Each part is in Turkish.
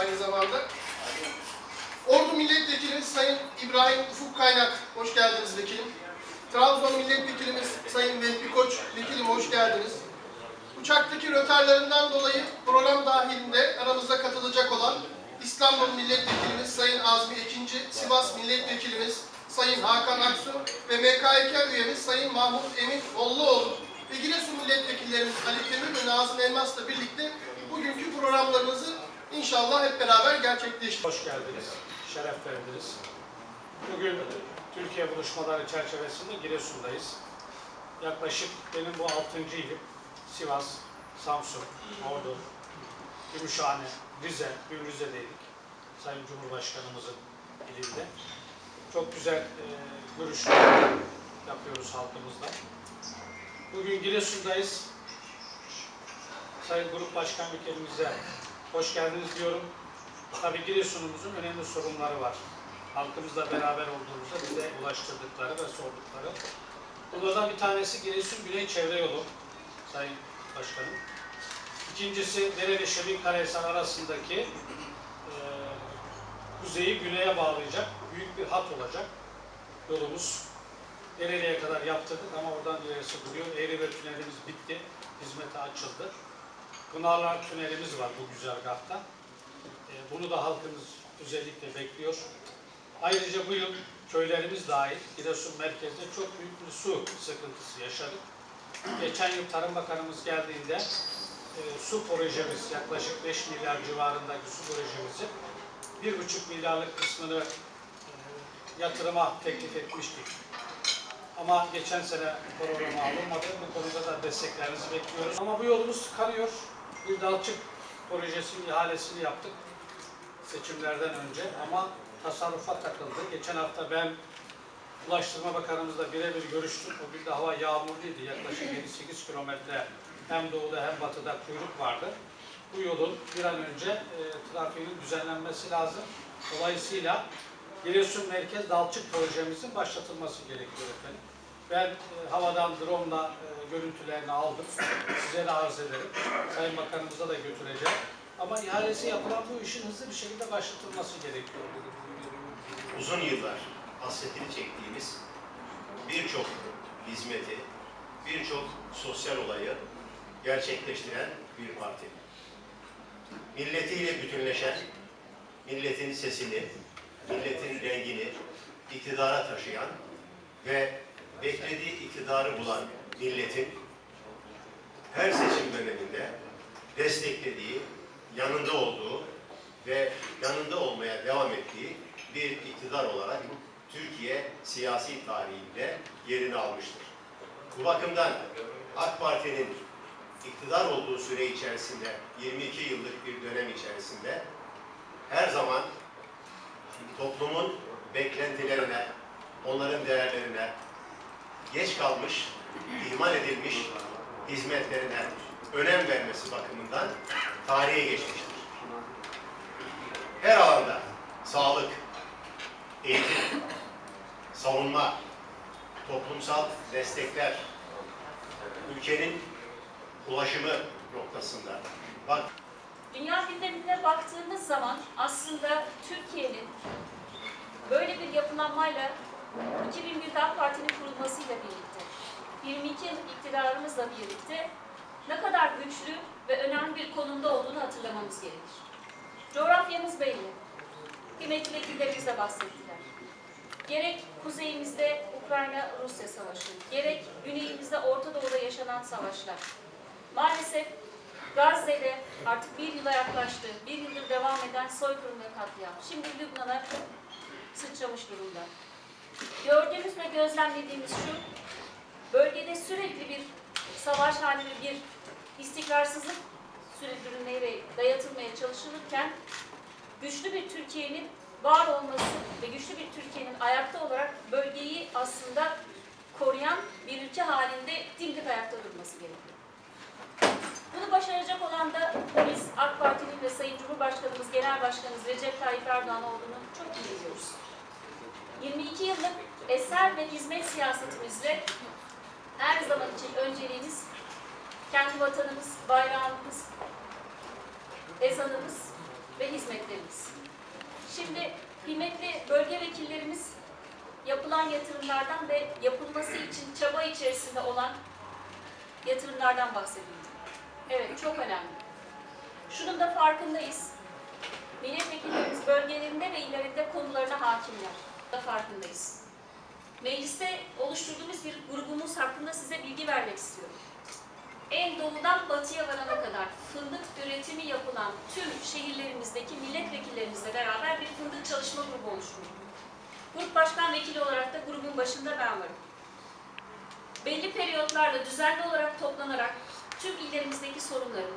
aynı zamanda. Ordu Milletvekilimiz Sayın İbrahim Ufuk Kaynak. Hoş geldiniz vekilim. Trabzon Milletvekilimiz Sayın Vehbi Koç. Vekilim hoş geldiniz. Uçaktaki rötarlarından dolayı program dahilinde aramızda katılacak olan İstanbul Milletvekilimiz Sayın Azmi Ekinci, Sivas Milletvekilimiz Sayın Hakan Aksu ve MKK üyemiz Sayın Mahmut Emin Bolluoğlu ve Giresun Milletvekillerimiz Ali Temür ve Nazım Elmas'la birlikte bugünkü programlarımızı inşallah hep beraber gerçekleştireceğiz. Hoş geldiniz, şeref verdiniz. Bugün Türkiye buluşmaları çerçevesinde Giresun'dayız. Yaklaşık benim bu altıncı ilim Sivas, Samsun, Ordu, Gümüşhane, Rize, dün Rize'deydik. Sayın Cumhurbaşkanımızın ilinde. Çok güzel e, görüşmeler yapıyoruz halkımızla. Bugün Giresun'dayız. Sayın Grup Başkan Vekilimize hoş geldiniz diyorum. Tabii Giresun'umuzun önemli sorunları var. Halkımızla beraber olduğumuzda bize ulaştırdıkları ve sordukları. Bunlardan bir tanesi Giresun Güney Çevre Yolu Sayın Başkanım. İkincisi Dereli Şebin Karahisar arasındaki e, kuzeyi güneye bağlayacak büyük bir hat olacak yolumuz. Dereli'ye kadar yaptırdık ama oradan ilerisi duruyor. Eğri tünelimiz bitti, hizmete açıldı. Pınarlar tünelimiz var bu güzergahta. E, Bunu da halkımız özellikle bekliyor. Ayrıca bu yıl köylerimiz dahil Giresun merkezde çok büyük bir su sıkıntısı yaşadık. Geçen yıl Tarım Bakanımız geldiğinde e, su projemiz yaklaşık 5 milyar civarındaki su projemizi 1,5 milyarlık kısmını e, yatırıma teklif etmiştik. Ama geçen sene programa alınmadı. Bu konuda da desteklerinizi bekliyoruz. Ama bu yolumuz tıkanıyor. Bir dalçık projesinin ihalesini yaptık seçimlerden önce ama tasarrufa takıldı. Geçen hafta ben Ulaştırma Bakanımızla birebir görüştüm. O gün de hava yağmurluydu. Yaklaşık 7-8 kilometre hem doğuda hem batıda kuyruk vardı. Bu yolun bir an önce e, trafiğinin düzenlenmesi lazım. Dolayısıyla Giresun Merkez Dalçık projemizin başlatılması gerekiyor efendim. Ben e, havadan drone'la e, görüntülerini aldım. Size de arz ederim. Sayın Bakanımıza da götüreceğim. Ama ihalesi yapılan bu işin hızlı bir şekilde başlatılması gerekiyor. uzun yıllar hasretini çektiğimiz birçok hizmeti, birçok sosyal olayı gerçekleştiren bir parti. Milletiyle bütünleşen, milletin sesini, milletin rengini iktidara taşıyan ve beklediği iktidarı bulan milletin her seçim döneminde desteklediği, yanında olduğu ve yanında olmaya devam ettiği bir iktidar olarak Türkiye siyasi tarihinde yerini almıştır. Bu bakımdan AK Parti'nin iktidar olduğu süre içerisinde 22 yıllık bir dönem içerisinde her zaman toplumun beklentilerine, onların değerlerine, geç kalmış, ihmal edilmiş hizmetlerine önem vermesi bakımından tarihe geçmiştir. Her alanda sağlık, eğitim, savunma, toplumsal destekler, ülkenin ulaşımı noktasında bak Dünya gündemine baktığımız zaman aslında Türkiye'nin böyle bir yapılanmayla 2001'de AK Parti'nin kurulmasıyla birlikte, 22 yıllık iktidarımızla birlikte ne kadar güçlü ve önemli bir konumda olduğunu hatırlamamız gerekir. Coğrafyamız belli. Kıymetli vekillerimiz de bahsettiler. Gerek kuzeyimizde Ukrayna-Rusya savaşı, gerek güneyimizde Orta Doğu'da yaşanan savaşlar. Maalesef Gazze'de artık bir yıla yaklaştı. Bir yıldır devam eden soykırım ve katliam. Şimdi Lübnan'a sıçramış durumda. Gördüğümüz ve gözlemlediğimiz şu, bölgede sürekli bir savaş hali ve bir istikrarsızlık sürdürülmeye ve dayatılmaya çalışılırken güçlü bir Türkiye'nin var olması ve güçlü bir Türkiye'nin ayakta olarak bölgeyi aslında koruyan bir ülke halinde dimdik ayakta durması gerekiyor. Bunu başaracak olan da biz AK Parti'nin ve Sayın Cumhurbaşkanımız, Genel Başkanımız Recep Tayyip Erdoğan olduğunu çok iyi biliyoruz. 22 yıllık eser ve hizmet siyasetimizle her zaman önceliğimiz kendi vatanımız, bayrağımız, ezanımız ve hizmetlerimiz. Şimdi kıymetli bölge vekillerimiz yapılan yatırımlardan ve yapılması için çaba içerisinde olan yatırımlardan bahsediyor. Evet, çok önemli. Şunun da farkındayız. Milletvekillerimiz bölgelerinde ve illerinde konularına hakimler. Da farkındayız. Mecliste oluşturduğumuz bir grubumuz hakkında size bilgi vermek istiyorum. En doğudan batıya varana kadar fındık üretimi yapılan tüm şehirlerimizdeki milletvekillerimizle beraber bir fındık çalışma grubu oluşturduk. Grup başkan vekili olarak da grubun başında ben varım. Belli periyotlarla düzenli olarak toplanarak tüm illerimizdeki sorunları,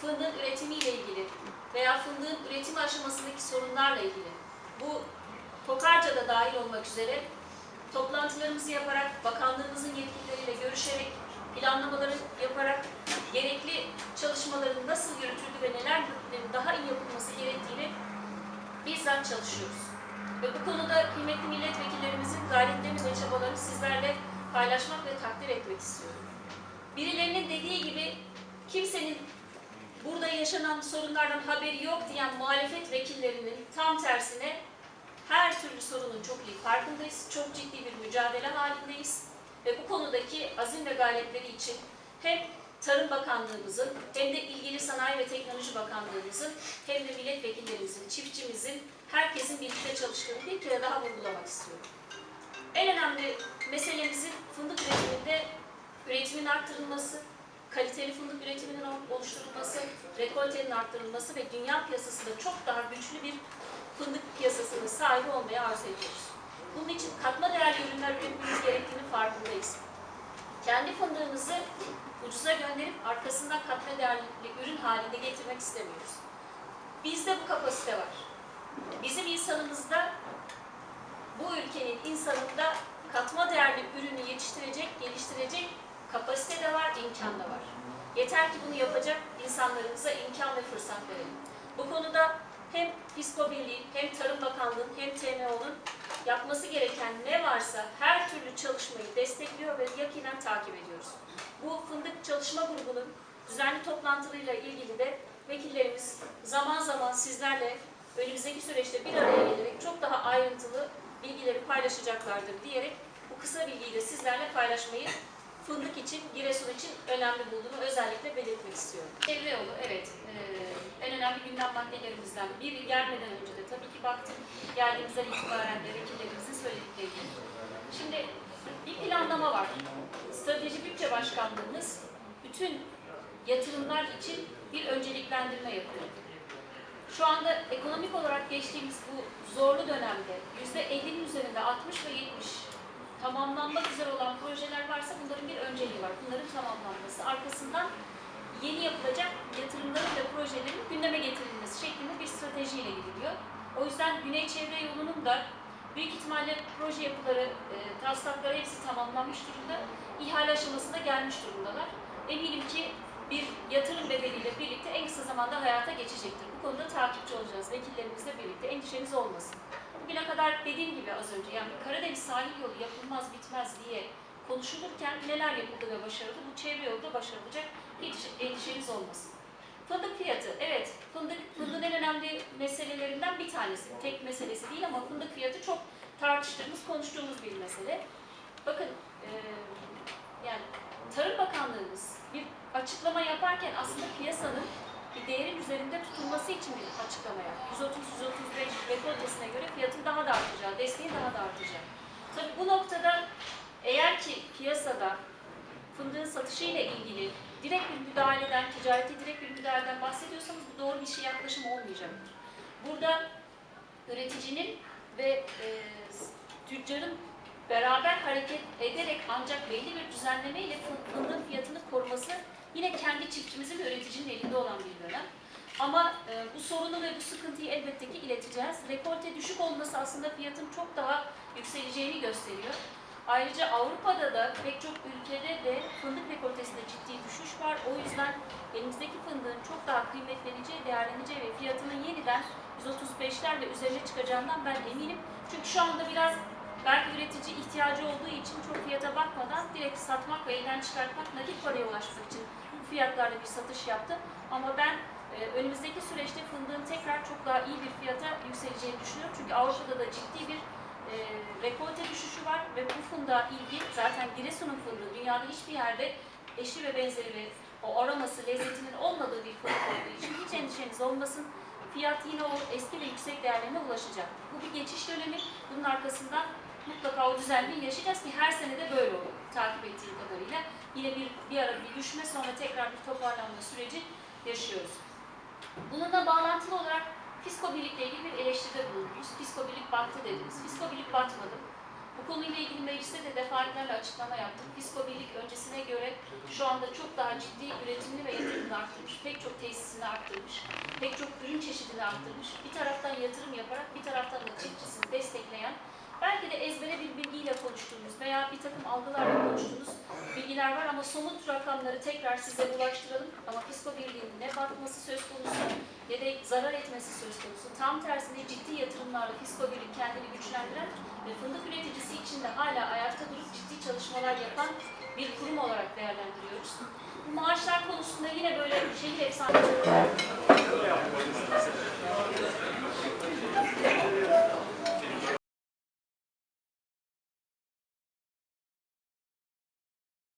fındığın üretimiyle ilgili veya fındığın üretimi aşamasındaki sorunlarla ilgili bu Tokarca'da dahil olmak üzere toplantılarımızı yaparak, bakanlığımızın yetkilileriyle görüşerek, planlamaları yaparak gerekli çalışmaların nasıl yürütüldü ve neler daha iyi yapılması gerektiğini bizzat çalışıyoruz. Ve bu konuda kıymetli milletvekillerimizin gayretlerini ve çabalarını sizlerle paylaşmak ve takdir etmek istiyorum. Birilerinin dediği gibi kimsenin burada yaşanan sorunlardan haberi yok diyen muhalefet vekillerinin tam tersine her türlü sorunun çok iyi farkındayız. Çok ciddi bir mücadele halindeyiz. Ve bu konudaki azim ve gayretleri için hem Tarım Bakanlığımızın hem de ilgili Sanayi ve Teknoloji Bakanlığımızın hem de milletvekillerimizin, çiftçimizin, herkesin birlikte çalıştığını bir kere daha vurgulamak istiyorum. En önemli meselemizin fındık üretiminde üretimin arttırılması, kaliteli fındık üretiminin oluşturulması, rekoltenin arttırılması ve dünya piyasasında çok daha güçlü bir fındık piyasasının sahibi olmaya arzu ediyoruz. Bunun için katma değerli ürünler üretmemiz gerektiğini farkındayız. Kendi fındığımızı ucuza gönderip arkasından katma değerli ürün halinde getirmek istemiyoruz. Bizde bu kapasite var. Bizim insanımızda, bu ülkenin insanında katma değerli ürünü yetiştirecek, geliştirecek kapasite de var, imkan da var. Yeter ki bunu yapacak insanlarımıza imkan ve fırsat verelim. Bu konuda hem Fisko Birliği, hem Tarım Bakanlığı, hem TMO'nun yapması gereken ne varsa her türlü çalışmayı destekliyor ve yakinen takip ediyoruz. Bu fındık çalışma grubunun düzenli toplantılarıyla ilgili de vekillerimiz zaman zaman sizlerle önümüzdeki süreçte bir araya gelerek çok daha ayrıntılı bilgileri paylaşacaklardır diyerek bu kısa bilgiyi de sizlerle paylaşmayı fındık için, Giresun için önemli bulduğumu özellikle belirtmek istiyorum. Çevre yolu, evet. Önemli gündem maddelerimizden biri gelmeden önce de tabii ki baktım. Geldiğimizden itibaren de vekillerimizin söyledikleri. Şimdi bir planlama var. Strateji Bütçe Başkanlığımız bütün yatırımlar için bir önceliklendirme yapıyor. Şu anda ekonomik olarak geçtiğimiz bu zorlu dönemde %50'nin üzerinde 60 ve 70 tamamlanmak üzere olan projeler varsa bunların bir önceliği var. Bunların tamamlanması. Arkasından yeni yapılacak yatırımların ve projelerin gündeme getirilmesi şeklinde bir stratejiyle gidiliyor. O yüzden Güney Çevre Yolu'nun da büyük ihtimalle proje yapıları, e, taslakları hepsi tamamlanmış durumda. İhale aşamasında gelmiş durumdalar. Eminim ki bir yatırım bedeliyle birlikte en kısa zamanda hayata geçecektir. Bu konuda takipçi olacağız. Vekillerimizle birlikte endişeniz olmasın. Bugüne kadar dediğim gibi az önce yani Karadeniz sahil yolu yapılmaz bitmez diye konuşulurken neler yapıldı ve başarıldı? Bu çevre yolu da başarılacak. Hiç endişeniz olmasın. Fındık fiyatı, evet fındık, fındığın en önemli meselelerinden bir tanesi. Tek meselesi değil ama fındık fiyatı çok tartıştığımız, konuştuğumuz bir mesele. Bakın, e, yani Tarım Bakanlığımız bir açıklama yaparken aslında piyasanın bir değerin üzerinde tutulması için bir açıklama yaptı. 130-135 rekoltesine göre fiyatın daha da artacağı, desteğin daha da artacağı. Tabii bu noktada eğer ki piyasada fındığın satışı ile ilgili direkt bir müdahaleden, ticareti direkt bir müdahaleden bahsediyorsanız bu doğru bir şey yaklaşım olmayacaktır. Burada üreticinin ve e, tüccarın beraber hareket ederek ancak belli bir düzenleme ile fındığın fiyatını koruması yine kendi çiftçimizin ve üreticinin elinde olan bir dönem. Ama e, bu sorunu ve bu sıkıntıyı elbette ki ileteceğiz. Rekolte düşük olması aslında fiyatın çok daha yükseleceğini gösteriyor. Ayrıca Avrupa'da da pek çok ülkede de fındık rekoltesinde ciddi düşüş var. O yüzden elimizdeki fındığın çok daha kıymetleneceği, değerleneceği ve fiyatının yeniden 135'ler ve üzerine çıkacağından ben eminim. Çünkü şu anda biraz belki üretici ihtiyacı olduğu için çok fiyata bakmadan direkt satmak ve elden çıkartmak, nakit paraya ulaşmak için bu fiyatlarla bir satış yaptı. Ama ben e, önümüzdeki süreçte fındığın tekrar çok daha iyi bir fiyata yükseleceğini düşünüyorum. Çünkü Avrupa'da da ciddi bir e, rekolte düşüşü var ve bu fındığa ilgi zaten Giresun'un fındığı dünyada hiçbir yerde eşi ve benzeri ve o aroması, lezzetinin olmadığı bir fındık olduğu için hiç endişeniz olmasın. Fiyat yine o eski ve yüksek değerlerine ulaşacak. Bu bir geçiş dönemi. Bunun arkasından mutlaka o düzenliği yaşayacağız ki her sene de böyle olur takip ettiğim kadarıyla. Yine bir, bir ara bir düşme sonra tekrar bir toparlanma süreci yaşıyoruz. Bununla bağlantılı olarak Fisko Birlik'le ilgili bir eleştiride bulundunuz. Fisko Birlik battı dediniz. Fisko Birlik batmadı. Bu konuyla ilgili mecliste de defaatlerle açıklama yaptım. Fisko Birlik öncesine göre şu anda çok daha ciddi üretimini ve yatırımını arttırmış. Pek çok tesisini arttırmış. Pek çok ürün çeşidini arttırmış. Bir taraftan yatırım yaparak bir taraftan da çiftçisini destekleyen Belki de ezbere bir bilgiyle konuştuğunuz veya bir takım algılarla konuştuğunuz bilgiler var ama somut rakamları tekrar size ulaştıralım. Ama fisko birliğinin ne batması söz konusu ne de zarar etmesi söz konusu. Tam tersine ciddi yatırımlarla fisko birliği kendini güçlendiren ve fındık üreticisi için de hala ayakta durup ciddi çalışmalar yapan bir kurum olarak değerlendiriyoruz. Bu maaşlar konusunda yine böyle şehir efsanesi.